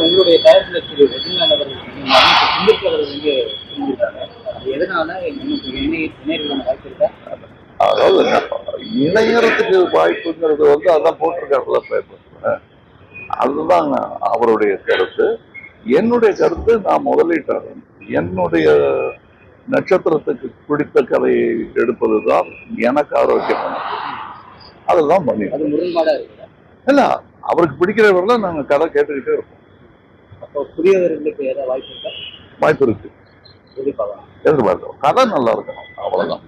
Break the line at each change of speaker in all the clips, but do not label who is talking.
உங்களுடைய தயாரிப்பில் திரு ரஜினிகாந்த் அவர்கள் வந்து எதனால இருக்கா?
அதாவது இணையறதுக்கு வாய்ப்புங்கிறது வந்து அதான் போட்டிருக்காருல பேப்பர் அதுதான் அவருடைய கருத்து. என்னுடைய கருத்து நான் முதலீட்டாளர். என்னுடைய நட்சத்திரத்துக்கு பிடித்த கதையை எடுப்பதுதான் எனக்கு ஆரோக்கியமானது அதுதான் பண்ணி இல்ல அவருக்கு பிடிக்கிறவர்கள நாங்க கதை கேட்டுக்கிட்டே இருப்போம்.
புதியவர்களுக்கு ஏதாவது வாய்ப்பு இருக்கா?
வாய்ப்பு இருக்கு.
எதிர்பார்க்கலாம்
எதிர்பார்க்கிறோம். கதை நல்லா இருக்கணும். அவ்வளவுதான்.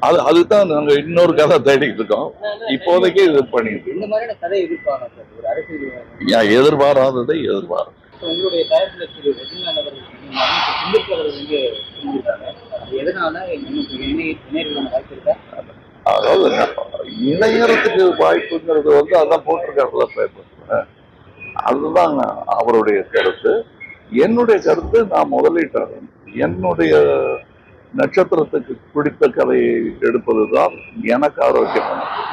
அது அதுதான் நாங்க இன்னொரு கதை தேடிக்கிட்டு இருக்கோம். இப்போதைக்கு இது பண்ணிட்டு
இந்த மாதிரியான கதை
ஏன் எதிர்பாராததை எதிர்பாரும்.
உங்களுடைய அது எதனால?
அதாவது இணையறதுக்கு வாய்ப்புங்கிறது வந்து அதான் போட்டிருக்காருல பேப்பர் அதுதான் அவருடைய கருத்து. என்னுடைய கருத்து நான் முதலீட்டாளர். என்னுடைய நட்சத்திரத்துக்கு பிடித்த கதையை எடுப்பதுதான் எனக்கு ஆரோக்கியமானது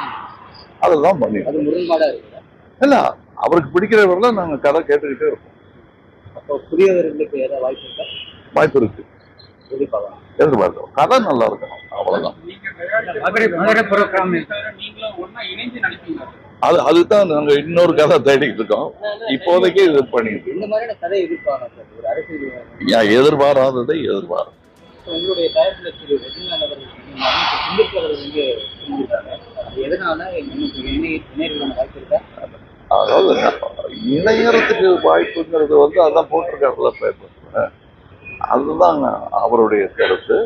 அதுதான் பண்ணி இல்ல அவருக்கு பிடிக்கிறவர்கள நாங்க கதை கேட்டுக்கிட்டே இருப்போம்.
அப்போ புதியவர்களுக்கு ஏதாவது வாய்ப்பு இருக்கா?
வாய்ப்பு இருக்கு.
எதிர்பார்க்கலாம்.
கதை நல்லா இருக்கணும். அவ்வளவுதான். அது அதுதான் நாங்க இன்னொரு கதை தேடிக்கிட்டு இருக்கோம். இப்போதைக்கு இது பண்ணிட்டு
இந்த மாதிரியான கதை
ஏன் எதிர்பாராததை எதிர்பாரும்.
உங்களுடைய தயாரிப்பில் திரு ரஜினிகாந்த் அவர்கள் சிந்திப்பு அவர்கள் வந்து செஞ்சிருக்காங்க அது எதனால?
அதாவது இணையறதுக்கு வாய்ப்புங்கிறது வந்து அதான் போட்டிருக்காருல பேப்பர் அதுதான் அவருடைய கருத்து.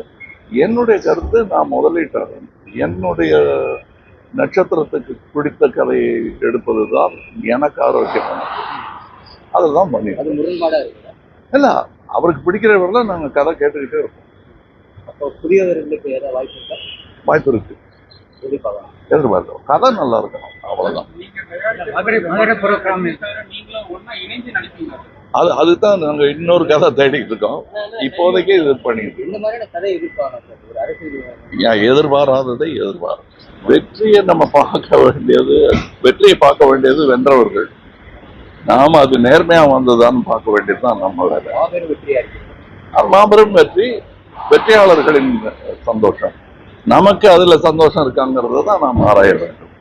என்னுடைய கருத்து நான் முதலீட்டாளர் என்னுடைய நட்சத்திரத்துக்கு பிடித்த கதையை எடுப்பதுதான் எனக்கு ஆரோக்கியமானது அதுதான் பண்ணி இல்ல அவருக்கு பிடிக்கிறவர்கள நாங்க கதை கேட்டுக்கிட்டே இருப்போம்.
அப்போ புதியவர்களுக்கு ஏதாவது வாய்ப்பு இருக்கா?
வாய்ப்பு இருக்கு.
எதிர்பார்க்கலாம்.
கதை நல்லா இருக்கணும்.
நடிப்பீங்க
அது அதுதான் நாங்க இன்னொரு கதை தேடிக்கிட்டு இருக்கோம். இப்போதைக்கு இது பண்ணிட்டு எதிர்பாராததை எதிர்பாரும். வெற்றியை நம்ம பார்க்க வேண்டியது வெற்றியை பார்க்க வேண்டியது வென்றவர்கள். நாம அது நேர்மையா வந்ததான்னு பார்க்க வேண்டியதுதான் நம்ம வேலை.
மாபெரும்
வெற்றி வெற்றியாளர்களின் சந்தோஷம். நமக்கு அதுல சந்தோஷம் இருக்காங்கிறத தான் நாம் ஆராய வேண்டும்.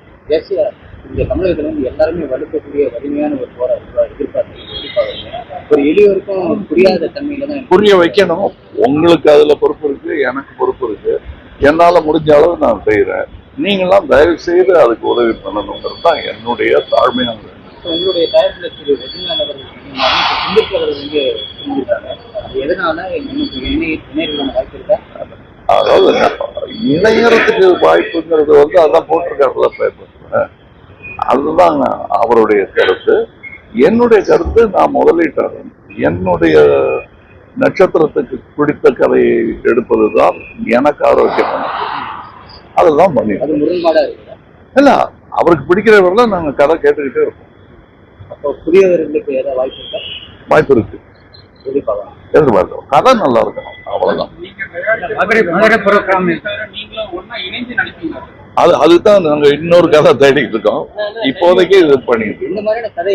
இங்க தமிழகத்துல வந்து எல்லாருமே வலுக்கக்கூடிய வலிமையான ஒரு போரா எதிர்பார்த்து எதிர்பார்க்குறீங்க. ஒரு எளியவருக்கும் புரியாத தன்மையில தான்
புரிய வைக்கணும். உங்களுக்கு அதுல பொறுப்பு இருக்கு எனக்கு பொறுப்பு இருக்கு. என்னால முடிஞ்ச அளவு நான் செய்யறேன் நீங்களாம் தயவு செய்து அதுக்கு உதவி பண்ணணுங்கிறது தான் என்னுடைய தாழ்மையான.
உங்களுடைய தயாரிப்பில் திரு ரஜினிகாந்த் அவர்கள் எதனால?
அதாவது இணையறதுக்கு வாய்ப்புங்கிறது வந்து அதான் போட்டிருக்காருல பேப்பர் அதுதான் அவருடைய கருத்து. என்னுடைய கருத்து நான் முதலீட்டாளர். என்னுடைய நட்சத்திரத்துக்கு பிடித்த கதையை எடுப்பதுதான் எனக்கு ஆரோக்கியமானது அதுதான் பண்ணி. இல்ல அவருக்கு பிடிக்கிறவர்கள நாங்க கதை கேட்டுக்கிட்டே இருப்போம்
அப்போ புதியவர்களுக்கு ஏதாவது வாய்ப்பு இருக்கா?
வாய்ப்பு இருக்கு. எதிர்பார்க்கிறோம் கதை நல்லா இருக்கணும் அவ்வளவுதான். அது அதுதான் நாங்க இன்னொரு கதை தேடிக்கிட்டு இருக்கோம். இப்போதைக்கு இது பண்ணிட்டு
இந்த மாதிரியான கதை